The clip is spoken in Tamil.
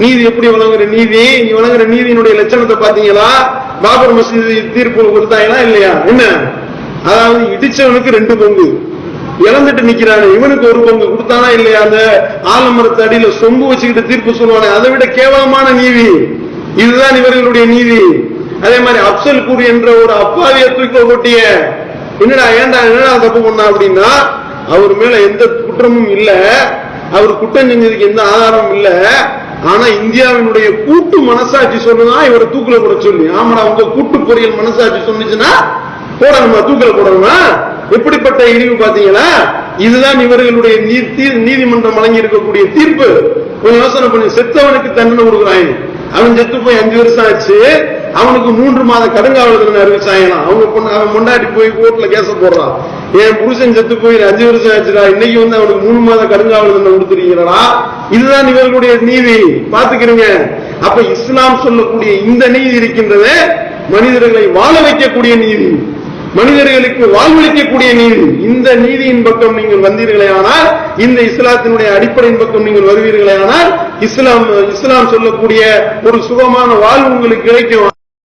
நீதி எப்படி வழங்குற நீதி? நீ வழங்குற நீதியினுடைய லட்சணத்தை பாத்தீங்களா பாபர் மசீது தீர்ப்பு கொடுத்தாங்களா இல்லையா? என்ன? அதாவது இடிச்சவனுக்கு ரெண்டு பங்கு இழந்துட்டு நிக்கிறானே இவனுக்கு ஒரு பங்கு கொடுத்தானா இல்லையா அந்த ஆலமரத்து அடியில சொம்பு வச்சுக்கிட்டு தீர்ப்பு சொல்லுவானே? அதை விட கேவலமான நீதி. இதுதான் இவர்களுடைய நீதி. அதே மாதிரி அப்சல் கூறு என்ற ஒரு அப்பாவிய தூக்கம் கொட்டிய என்னடா ஏன்டா என்னடா தப்பு பண்ணா அப்படின்னா அவர் மேல எந்த குற்றமும் இல்லை. அவர் குற்றம் செஞ்சதுக்கு எந்த ஆதாரமும் இல்லை. ஆனா இந்தியாவினுடைய கூட்டு மனசாட்சி சொன்னதா இவரை தூக்கில போட சொல்லி. ஆமாடா உங்க கூட்டு பொறியியல் மனசாட்சி சொன்னுச்சுன்னா போடணுமா தூக்கில போடணுமா? எப்படிப்பட்ட இழிவு பாத்தீங்களா இதுதான் இவர்களுடைய நீதிமன்றம் வழங்கி இருக்கக்கூடிய தீர்ப்பு. கொஞ்சம் யோசனை பண்ணி செத்தவனுக்கு தண்டனை கொடுக்குறாங்க. அவன் செத்து போய் அஞ்சு வருஷம் ஆச்சு. அவனுக்கு மூன்று மாத கடுங்காவல் தண்டனை அறிவிச்சாங்களாம் அவங்க பொண்ணு அவன் முன்னாடி போய் கோர்ட்ல கேச போடுறான் என் புருஷன் செத்து போய் அஞ்சு வருஷம் ஆச்சுடா இன்னைக்கு வந்து அவனுக்கு மூணு மாத கடுங்காவல் தண்டனை கொடுத்துருக்கீங்களா இதுதான் இவர்களுடைய நீதி. பாத்துக்கிறீங்க அப்ப இஸ்லாம் சொல்லக்கூடிய இந்த நீதி இருக்கின்றது மனிதர்களை வாழ வைக்கக்கூடிய நீதி. மனிதர்களுக்கு வாழ்வளிக்கக்கூடிய நீதி. இந்த நீதியின் பக்கம் நீங்கள் வந்தீர்களே ஆனால் இந்த இஸ்லாத்தினுடைய அடிப்படையின் பக்கம் நீங்கள் வருவீர்களே ஆனால் இஸ்லாம் இஸ்லாம் சொல்லக்கூடிய ஒரு சுகமான வாழ்வு உங்களுக்கு கிடைக்கும்.